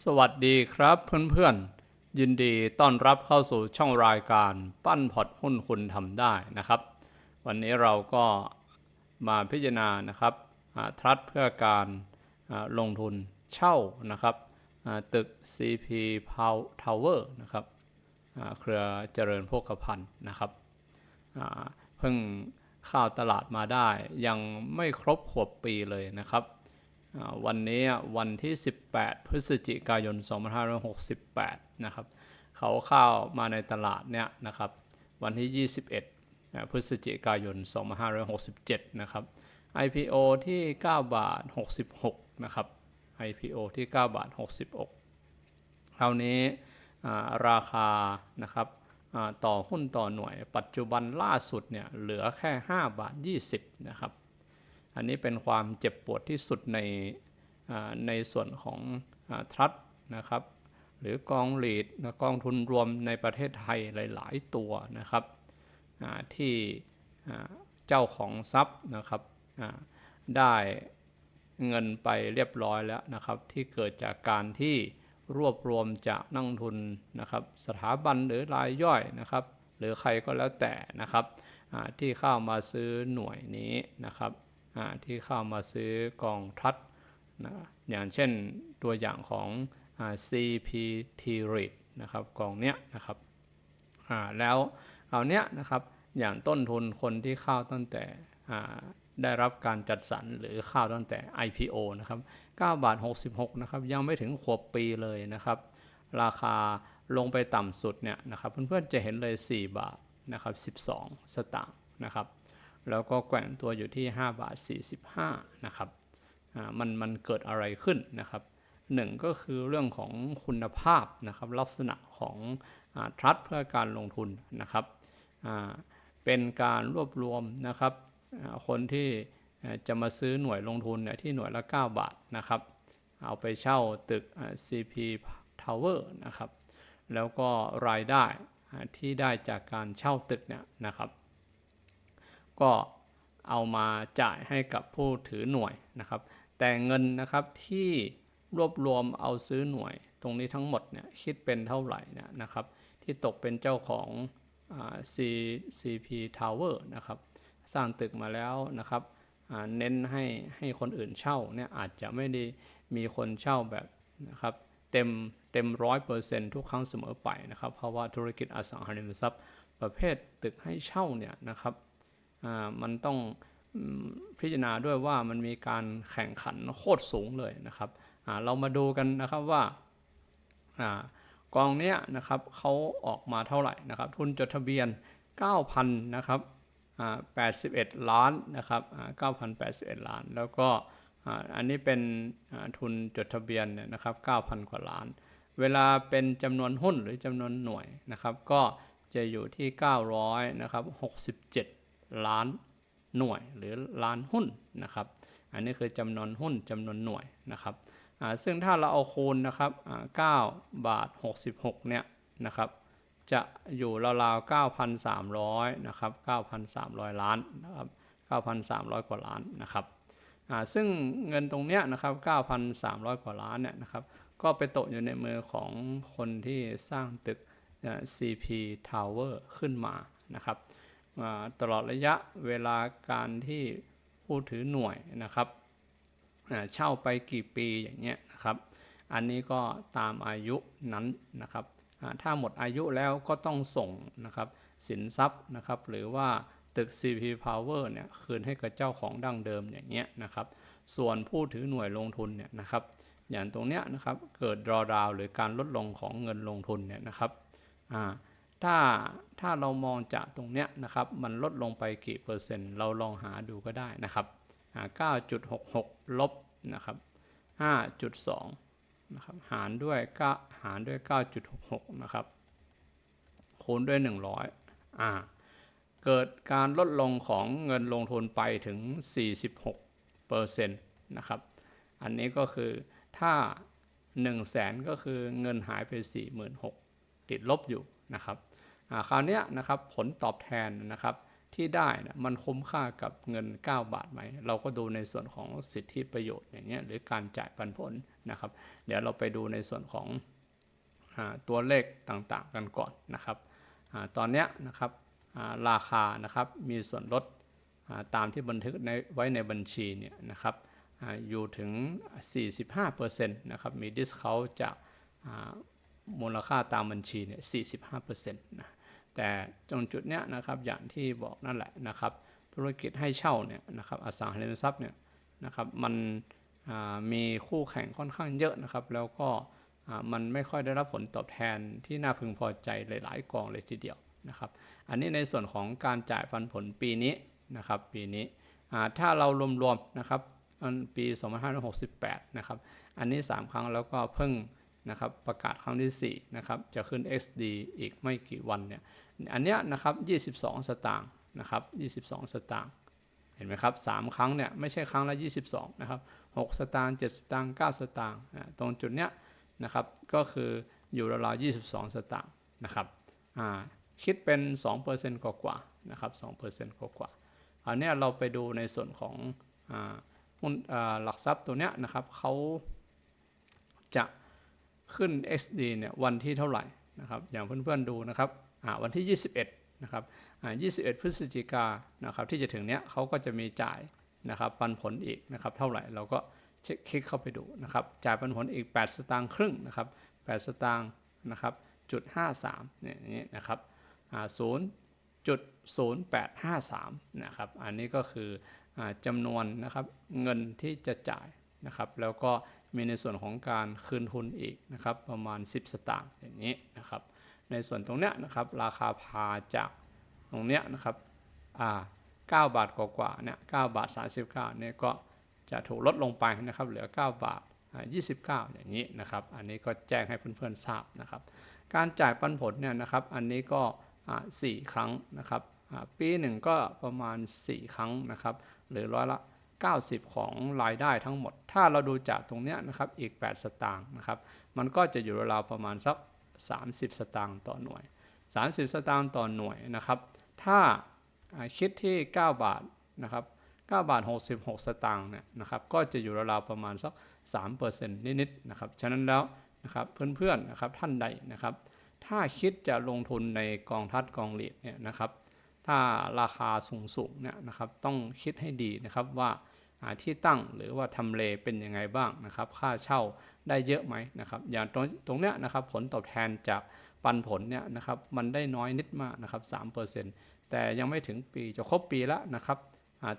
สวัสดีครับเพื่อนๆ ยินดีต้อนรับเข้าสู่ช่องรายการปั้นพอร์ตหุ้นคุณทำได้นะครับ วันนี้เราก็มาพิจารณานะครับทรัสเพื่อการลงทุนเช่านะครับตึก CP Tower นะครับเครือเจริญโภคภัณฑ์นะครับเพิ่งเข้าตลาดมาได้ยังไม่ครบขวบปีเลยนะครับ วันนี้วันที่ 18 พฤศจิกายน 2568 นะครับ เขาเข้ามาในตลาดเนี่ยนะครับ วันที่ 21 พฤศจิกายน 2567 นะครับ IPO ที่ 9 บาท 66 นะครับ IPO ที่ 9 บาท 66 คราวนี้ราคานะครับต่อหุ้นต่อหน่วย ปัจจุบันล่าสุดเนี่ยเหลือแค่ 5 บาท 20 นะครับ อันนี้เป็นความเจ็บปวดที่สุดในในส่วนของทรัสนะครับหรือกองหลีดกองทุนรวมในประเทศไทยหลาย ๆ ตัวนะครับที่เจ้าของทรัพย์นะครับได้เงินไปเรียบร้อยแล้วนะครับ ที่เกิดจากการที่รวบรวมจากนักลงทุนนะครับ สถาบันหรือรายย่อยนะครับ หรือใครก็แล้วแต่นะครับที่เข้ามาซื้อหน่วยนี้นะครับ ที่เข้ามาซื้อกองทัดนะอย่างเช่นตัวอย่างของอ CPT REIT นะครับกองเนี้ยนะครับแล้วเอาเนี้ยนะครับอย่างต้นทุนคนที่เข้าตั้งแต่ได้รับการจัดสรรหรือเข้าตั้งแต่ IPO นะครับ9บาท 66 นะครับ ยังไม่ถึงขวบปีเลยนะครับ ราคาลงไปต่ำสุดเนี่ยนะครับ เพื่อนๆจะเห็นเลย 4 บาทนะครับ 12 สตางค์นะครับ แล้วก็แกว่งตัวอยู่ที่ 5 บาท 45 นะครับมันมันเกิดอะไรขึ้นนะครับหนึ่งก็คือเรื่องของคุณภาพนะครับลักษณะของทรัสเพื่อการลงทุนนะครับเป็นการรวบรวมนะครับคนที่จะมาซื้อหน่วยลงทุนเนี่ยที่หน่วยละ 9 บาทนะครับ เอาไปเช่าตึกอ่า CP Tower นะครับ แล้วก็รายได้ที่ได้จากการเช่าตึกเนี่ยนะครับ ก็เอามาจ่ายให้กับผู้ถือหน่วยนะครับ แต่เงินนะครับที่รวบรวมเอาซื้อหน่วย ตรงนี้ทั้งหมดเนี่ยคิดเป็นเท่าไหร่เนยนะครับ ที่ตกเป็นเจ้าของอา C CP Tower นะครับ สร้างตึกมาแล้วนะครับเน้นให้ให้คนอื่นเช่าเนี่ยอาจจะไม่ได้มีคนเช่าแบบนะครับเต็มเต็มร้อยเปอร์เซ็นทุกครั้งเสมอไปนะครับ เพราะว่าธุรกิจอสังหาริมทรัพย์ ประเภทตึกให้เช่าเนี่ยนะครับ มันต้องพิจารณาด้วยว่ามันมีการแข่งขันโคตรสูงเลยนะครับเรามาดูกันนะครับว่ากองเนี้ยนะครับเขาออกมาเท่าไหร่นะครับ ทุนจดทะเบียน 9,000นะครับ81 ล้านนะครับ9,081 ล้าน แล้วก็อันนี้เป็นทุนจดทะเบียนเนี่ยนะครับ9,000 กว่าล้าน เวลาเป็นจำนวนหุ้นหรือจำนวนหน่วยนะครับ ก็จะอยู่ที่ 900นะครับ67 ล้านหน่วยหรือล้านหุ้นนะครับ อันนี้คือจำนวนหุ้นจำนวนหน่วยนะครับซึ่งถ้าเราเอาคูณนะครับ9บาท 66 เนี่ยนะครับ จะอยู่ราวๆ 9,300 นะครับ 9,300 ล้านนะครับ 9,300 กว่าล้านนะครับซึ่งเงินตรงเนี้ยนะครับ 9,300 กว่าล้านเนี่ยนะครับ ก็ไปตกอยู่ในมือของคนที่สร้างตึก CP Tower ขึ้นมานะครับ ตลอดระยะเวลาการที่ผู้ถือหน่วยนะครับเช่าไปกี่ปีอย่างเงี้ยนะครับ อันนี้ก็ตามอายุนั้นนะครับถ้าหมดอายุแล้วก็ต้องส่งนะครับสินทรัพย์นะครับ หรือว่าตึก CP Power เนี่ยคืนให้กับเจ้าของดั้งเดิมอย่างเงี้ยนะครับ ส่วนผู้ถือหน่วยลงทุนเนี่ยนะครับ อย่างตรงเนี้ยนะครับเกิด drawdown หรือการลดลงของเงินลงทุนเนี่ยนะครับอ่า ถ้าถ้าเรามองจากตรงเนี้ยนะครับ มันลดลงไปกี่เปอร์เซ็นต์ เราลองหาดูก็ได้นะครับอ่า9.66 ลบนะครับ 5.2 นะครับ หารด้วย9หารด้วย 9.66 นะครับ คูณด้วย 100 อ่า เกิดการลดลงของเงินลงทุนไปถึง 46เปอร์เซ็นต์นะครับ อันนี้ก็คือถ้า 1 0 0 0 0แสนก็คือเงินหายไป 46,000ติดลบอยู่ นะครับอ่าคราวนี้นะครับผลตอบแทนนะครับที่ได้นะมันคุ้มค่ากับเงิน 9 บาทไหม เราก็ดูในส่วนของสิทธิประโยชน์อย่างเงี้ยหรือการจ่ายปันผลนะครับ เดี๋ยวเราไปดูในส่วนของอตัวเลขต่างๆกันก่อนนะครับอตอนนี้นะครับราคานะครับมีส่วนลดตามที่บันทึกในไว้ในบัญชีเนี่ยนะครับออยู่ถึง 45%นะครับมีดิสเคาจาก มูลค่าตามบัญชีเนี่ย45%นะแต่ตรงจุดเนี้ยนะครับอย่างที่บอกนั่นแหละนะครับ ธุรกิจให้เช่าเนี่ยนะครับอสังหาริมทรัพย์เนี่ยนะครับมันมีคู่แข่งค่อนข้างเยอะนะครับ แล้วก็มันไม่ค่อยได้รับผลตอบแทนที่น่าพึงพอใจหลาย ๆ กองเลยทีเดียวนะครับ อันนี้ในส่วนของการจ่ายปันผลปีนี้นะครับ ปีนี้ถ้าเรารวมๆนะครับปี 2568 นะครับ อันนี้ 3 ครั้งแล้วก็เพิ่ง นะครับประกาศครั้งที่4นะครับจะขึ้น XD อีกไม่กี่วันเนี่ยอันเนี้ยนะครับ22 สตางค์นะครับ22 สตางค์เห็นไหมครับ3ครั้งเนี่ยไม่ใช่ครั้งละ 22นะครับ6สตางค์7สตางค์9สตางค์ตรงจุดเนี้ยนะครับก็คืออยู่ราวๆ22 สตางค์นะครับคิดเป็น 2%กว่าๆนะครับ2%กว่าๆอันเนี้ยเราไปดูในส่วนของอหุ้นหลักทรัพย์ตัวเนี้ยนะครับเขาจะ ขึ้น XD เนี่ยวันที่เท่าไหร่นะครับอย่างเพื่อนๆดูนะครับวันที่ 21นะครับอ่า21 พฤศจิกานะครับที่จะถึงเนี้ยเขาก็จะมีจ่ายนะครับปันผลอีกนะครับเท่าไหร่เราก็เช็คคลิกเข้าไปดูนะครับจ่ายปันผลอีก 8 สตางค์ครึ่งนะครับ8สตางค์นะครับจุด53เนี่ยนี้นะครับอ่า0จุด0853นะครับอันนี้ก็คืออจำนวนนะครับเงินที่จะจ่ายนะครับแล้วก็ มีในส่วนของการคืนทุนอีกนะครับประมาณ 10 สตางค์อย่างนี้นะครับในส่วนตรงเนี้ยนะครับราคาพาจากตรงเนี้ยนะครับอ่า9บาทกว่าๆเนี่ย9บาท 39เนี่ยก็จะถูกลดลงไปนะครับเหลือ 9 บาท 29 อย่างนี้นะครับอันนี้ก็แจ้งให้เพื่อนๆทราบนะครับ การจ่ายปันผลเนี่ยนะครับอันนี้ก็ 4 ครั้งนะครับปีหนึ่งก็ประมาณ 4 ครั้งนะครับหรือร้อยละ 90 ของรายได้ทั้งหมด ถ้าเราดูจากตรงเนี้ยนะครับอีก 8 สตางค์นะครับ มันก็จะอยู่ราวๆประมาณสัก 30 สตางค์ต่อหน่วย 30 สตางค์ต่อหน่วยนะครับ ถ้าคิดที่ 9 บาทนะครับ9บาท 66 สตางค์เนี่ยนะครับ ก็จะอยู่ราวๆประมาณสัก 3%นิดๆนะครับ ฉะนั้นแล้วนะครับเพื่อนๆนะครับท่านใดนะครับ ถ้าคิดจะลงทุนในกองทัดกองหลีดเนี่ยนะครับ ถ้าราคาสูงๆเนี่ยนะครับ ต้องคิดให้ดีนะครับว่า อ่าที่ตั้งหรือว่าทำเลเป็นยังไงบ้างนะครับ ค่าเช่าได้เยอะไหมนะครับ อย่างตรงตรงเนี้ยนะครับผลตอบแทนจากปันผลเนี่ยนะครับมันได้น้อยนิดมากนะครับ3%แต่ยังไม่ถึงปีจะครบปีแล้วนะครับ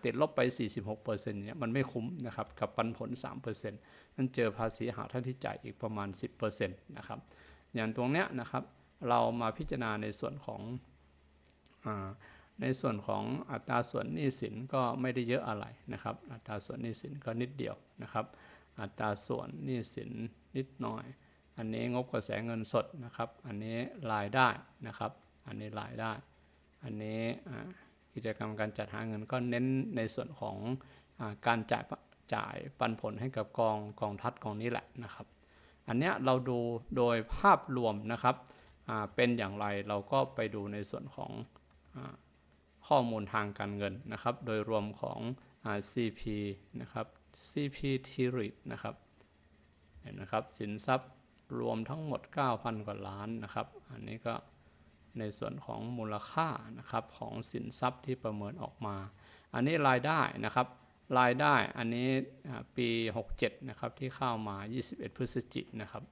ติดลบไป 46%เนี่ยมันไม่คุ้มนะครับกับปันผล 3%นั่นเจอภาษีหาท่านที่จ่ายอีกประมาณ 10%นะครับอย่างตรงเนี้ยนะครับเรามาพิจารณาในส่วนของอ ในส่วนของอัตราส่วนหนี้สินก็ไม่ได้เยอะอะไรนะครับ อัตราส่วนหนี้สินก็นิดเดียวนะครับ อัตราส่วนหนี้สินนิดหน่อย อันนี้งบกระแสเงินสดนะครับ อันนี้รายได้นะครับ อันนี้รายได้ อันนี้กิจกรรมการจัดหาเงินก็เน้นในส่วนของอการจ่ายปะจ่ายปันผลให้กับกองกองทัดกองนี้แหละนะครับ อันเนี้ยเราดูโดยภาพรวมนะครับเป็นอย่างไรเราก็ไปดูในส่วนของ ข้อมูลทางการเงินนะครับ โดยรวมของอ CP นะครับ CP t r i t นะครับเห็นนะครับสินทรัพย์รวมทั้งหมด 9,000 กว่าล้านนะครับ อันนี้ก็ในส่วนของมูลค่านะครับของสินทรัพย์ที่ประเมินออกมา อันนี้รายได้นะครับ รายได้อันนี้ปี 67 นะครับที่เข้ามา 21 พฤศจิกนะครับ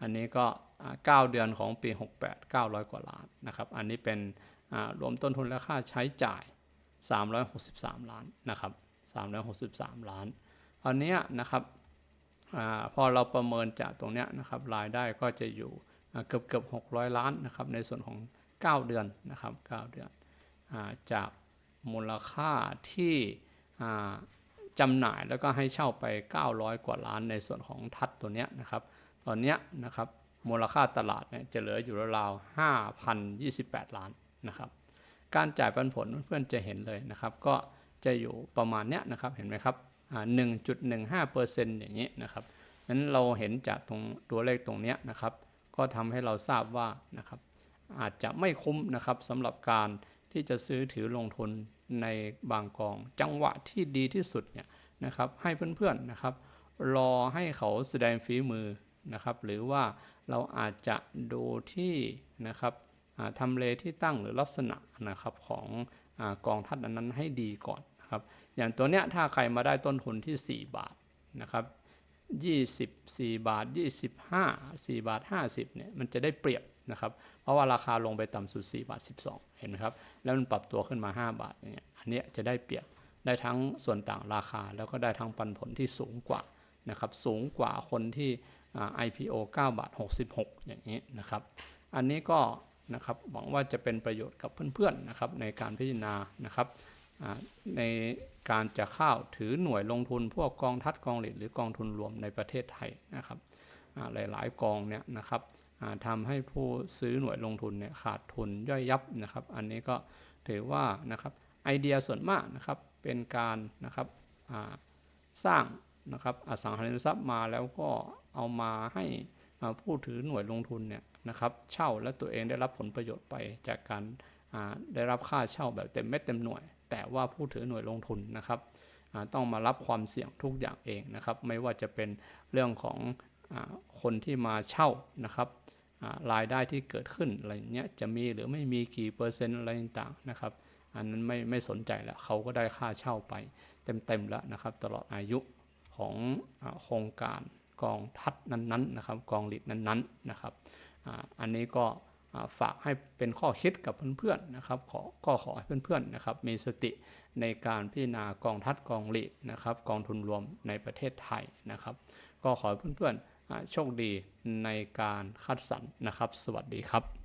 อันนี้ก็อ่า9เดือนของปี 68 900 กว่าล้านนะครับ อันนี้เป็น รวมต้นทุนและค่าใช้จ่าย 363 ล้านนะครับ363 ล้านอันนี้นะครับอพอเราประเมินจากตรงนี้นะครับรายได้ก็จะอยู่เกือบเกือบ600 ล้านนะครับในส่วนของ 9 เดือนนะครับ 9 เดือนอาจากมูลค่าที่จำหน่ายแล้วก็ให้เช่าไป 900 กว่าล้านในส่วนของทัดตัวเนี้ยนะครับ ตอนเนี้ยนะครับมูลค่าตลาดเนี่ยจะเหลืออยู่ราวๆ5,028 ล้าน นะครับ การจ่ายปันผลเพื่อนๆจะเห็นเลยนะครับ ก็จะอยู่ประมาณเนี้ยนะครับเห็นไหมครับอ่า1.15%อย่างนี้นะครับนั้นเราเห็นจากตรงตัวเลขตรงเนี้ยนะครับ ก็ทำให้เราทราบว่านะครับ อาจจะไม่คุ้มนะครับสำหรับการที่จะซื้อถือลงทุนในบางกอง จังหวะที่ดีที่สุดเนี่ยนะครับ ให้เพื่อนๆนะครับ รอให้เขาแสดงฝีมือนะครับ หรือว่าเราอาจจะดูที่นะครับ ทำเลที่ตั้งหรือลักษณะนะครับของอกองทัดนั้นให้ดีก่อนนะครับอย่างตัวเนี้ยถ้าใครมาได้ต้นทุนที่ 4 บาทนะครับ24 บาท 25 4 บาท 50เนี่ยมันจะได้เปรียบนะครับเพราะว่าราคาลงไปต่ำสุด 4 บาท 12 เห็นไหมครับ แล้วมันปรับตัวขึ้นมา 5 บาทอย่างเงี้ยอันเนี้ยจะได้เปรียบได้ทั้งส่วนต่างราคาแล้วก็ได้ทั้งปันผลที่สูงกว่านะครับสูงกว่าคนที่อ่า IPO 9 บาท 66 อย่างนี้นะครับ อันนี้ก็ นะครับ หวังว่าจะเป็นประโยชน์กับเพื่อนๆนะครับในการพิจารณานะครับในการจะเข้าถือหน่วยลงทุนพวกกองทัดกองหลีดหรือกองทุนรวมในประเทศไทยนะครับหลายๆกองเนี่ยนะครับทำให้ผู้ซื้อหน่วยลงทุนเนี่ยขาดทุนย่อยยับนะครับ อันนี้ก็ถือว่านะครับไอเดียส่วนมากนะครับเป็นการนะครับสร้างนะครับอสังหาริมทรัพย์มาแล้วก็เอามาให้ ผู้ถือหน่วยลงทุนเนี่ยนะครับเช่าและตัวเองได้รับผลประโยชน์ไปจากการได้รับค่าเช่าแบบเต็มเม็ดเต็มหน่วย แต่ว่าผู้ถือหน่วยลงทุนนะครับต้องมารับความเสี่ยงทุกอย่างเองนะครับ ไม่ว่าจะเป็นเรื่องของอคนที่มาเช่านะครับรายได้ที่เกิดขึ้นอะไรเงี้ยจะมีหรือไม่มีกี่เปอร์เซ็นต์อะไรต่างๆนะครับอันนั้นไม่ไม่สนใจแล้วเขาก็ได้ค่าเช่าไปเต็มๆแล้วนะครับ ตลอดอายุของอโครงการ กองทัดนั้นๆนะครับกองหลีดนั้นๆนะครับอันนี้ก็ฝากให้เป็นข้อคิดกับเพื่อนๆนะครับขอก็ขอให้เพื่อนๆนะครับมีสติในการพิจารณากองทัดกองหลีดนะครับกองทุนรวมในประเทศไทยนะครับ ก็ขอให้เพื่อนๆโชคดีในการคัดสรรนะครับ สวัสดีครับ